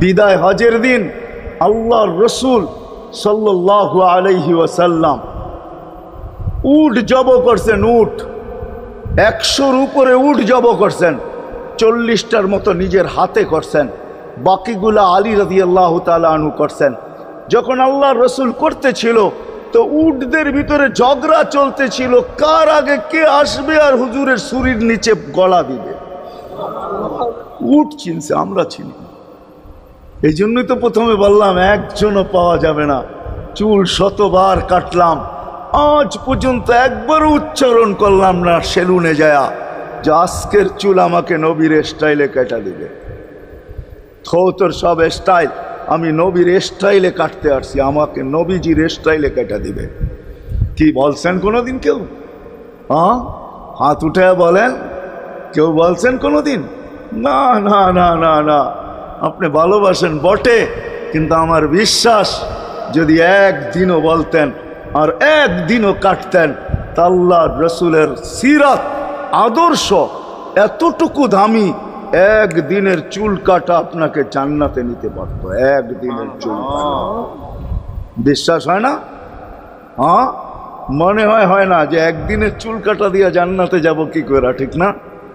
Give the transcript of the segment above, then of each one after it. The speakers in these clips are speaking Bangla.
বিদায় হজের দিন আল্লাহর রসুল সাল্লাল্লাহু আলাইহি ওয়াসাল্লাম উট জব করছেন, উট। একশোর উপরে উট জব করছেন, চল্লিশটার মতো নিজের হাতে করছেন, বাকিগুলা আলী রাজি আল্লাহ আনু করছেন। যখন আল্লাহ রসুল করতেছিল, তো উটদের ভিতরে ঝগড়া চলতেছিল, কার আগে কে আসবে আর হুজুরের শরীর নিচে গলা দিবে। উট চিনছে, আমরা চিনি। এই জন্যই তো প্রথমে বললাম, একজনও পাওয়া যাবে না। চুল শতবার কাটলাম। আজ পর্যন্ত একবারও উচ্চারণ করলাম না সেলুনে যায়া। যে আজকের চুল আমাকে নবীর স্টাইলে কেটা দিবে। তোর সব স্টাইল। আমি নবীর স্টাইলে কাটতে আসছি, আমাকে নবীজির স্টাইলে কেটা দিবে। কি বলছেন কোনো দিন কেউ? হ্যাঁ হাত উঠে বলেন, কেউ বলছেন কোনোদিন? না না না না না। আপনি ভালোবাসেন বটে, কিন্তু আমার বিশ্বাস, যদি একদিনও বলতেন আর একদিনও কাটতেন, তা আল্লাহ রসুলের সিরাত, আদর্শ, এতটুকু দামি, একদিনের চুল কাটা আপনাকে জান্নাতে নিতে পারত একদিনের চুল বিশ্বাস হয় না? হ্যাঁ? মনে হয় হয় না যে একদিনের চুল কাটা দিয়া জান্নাতে যাব কি করে, ঠিক না?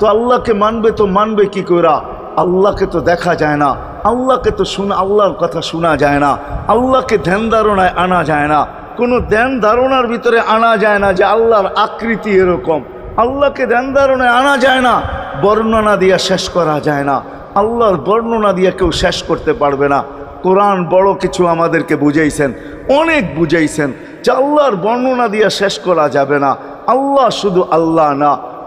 তো আল্লাহকে মানবে তো মানবে কি করা আল্লাহকে তো দেখা যায় না। আল্লাহকে তো শোনা আল্লাহর কথা শোনা যায় না। আল্লাহকে ধ্যান ধারণায় আনা যায় না। কোনো ধ্যান ধারণার ভিতরে আনা যায় না যে আল্লাহর আকৃতি এরকম। আল্লাহকে ধ্যান ধারণায় আনা যায় না। বর্ণনা দিয়ে শেষ করা যায় না। আল্লাহর বর্ণনা দিয়ে কেউ শেষ করতে পারবে না। কোরআন বড় কিছু আমাদেরকে বুঝাইছেন, অনেক বুঝাইছেন যে আল্লাহর বর্ণনা দিয়ে শেষ করা যাবে না। আল্লাহ শুধু আল্লাহ না।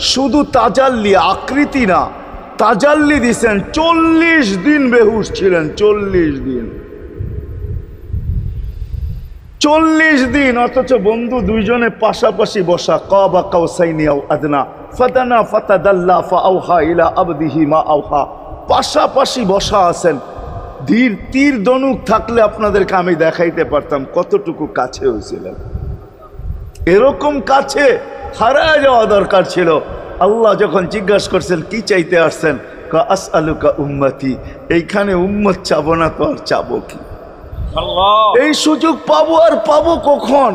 শুধু তাজাল্লি, আকৃতি না। তাজাল্লি দিছেন চল্লিশ দিন বেহুশ ছিলেন, চল্লিশ দিন। চল্লিশ দিন, অথচ বন্ধু দুইজনে পাশাপাশি বসা, কবা কাউসাইনিয়াও আদনা ফাতানা ফাতাদাল্লা ফাআউহা ইলা আবদিহি মা আউহা। পাশাপাশি বসা আছেন। ধীর তীর দনুক থাকলে আপনাদেরকে আমি দেখাইতে পারতাম কতটুকু কাছে হয়েছিলেন। এরকম কাছে হারায় যাওয়া দরকার ছিল। আল্লাহ যখন জিজ্ঞাসা করছেন কি চাইতে আসছেন? কা আস আলুকা উম্মতি এইখানে উম্মত চাবো না তো আর চাবো কি? এই সুযোগ পাবো আর পাবো কখন?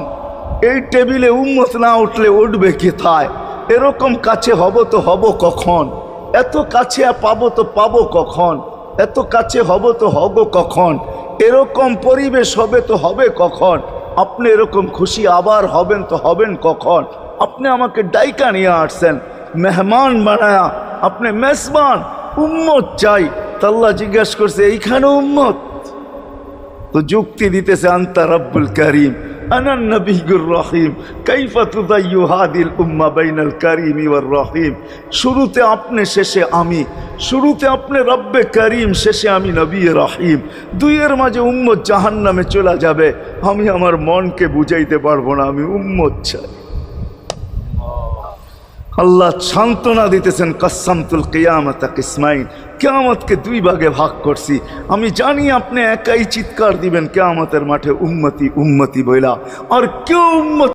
এই টেবিলে উম্মত না উঠলে উঠবে কোথায় এরকম কাছে হব তো হব কখন? এত কাছে আর পাবো তো পাবো কখন? এত কাছে হব তো হব কখন? এরকম পরিবেশ হবে তো হবে কখন? আপনি এরকম খুশি আবার হবেন তো হবেন কখন? আপনি আমাকে ডাইকা নিয়ে আসছেন, মেহমান বানায়া, আপনি মেসমান উম্মত চাই। তাল্লা জিজ্ঞেস করছে, এইখানে উম্মত? তো যুক্তি দিতেছে, আন্তা রব্বুল করিম আনান নবীগুর রহিম, কাইফা তুদাইয়ু হাদিল উম্মা বাইনাল করিম ওয়ার রহিম। শুরুতে আপনি, শেষে আমি। শুরুতে আপনি, রব্বে করিম, শেষে আমি, নবী রহিম। দুইয়ের মাঝে উম্মত জাহান্নামে চলে যাবে। আমি আমার মনকে বুঝাইতে পারব না, আমি উম্মত চাই। আল্লাহ সান্ত্বনা দিতেছেন কাসামতুল কেয়ামত কিসমাইন। কেয়ামতকে দুই ভাগে ভাগ করছি। আমি জানি আপনি একাই চিৎকার দিবেন, কেয়ামতের মাঠে উম্মতি উম্মতি বইলা। আর কেউ উম্মত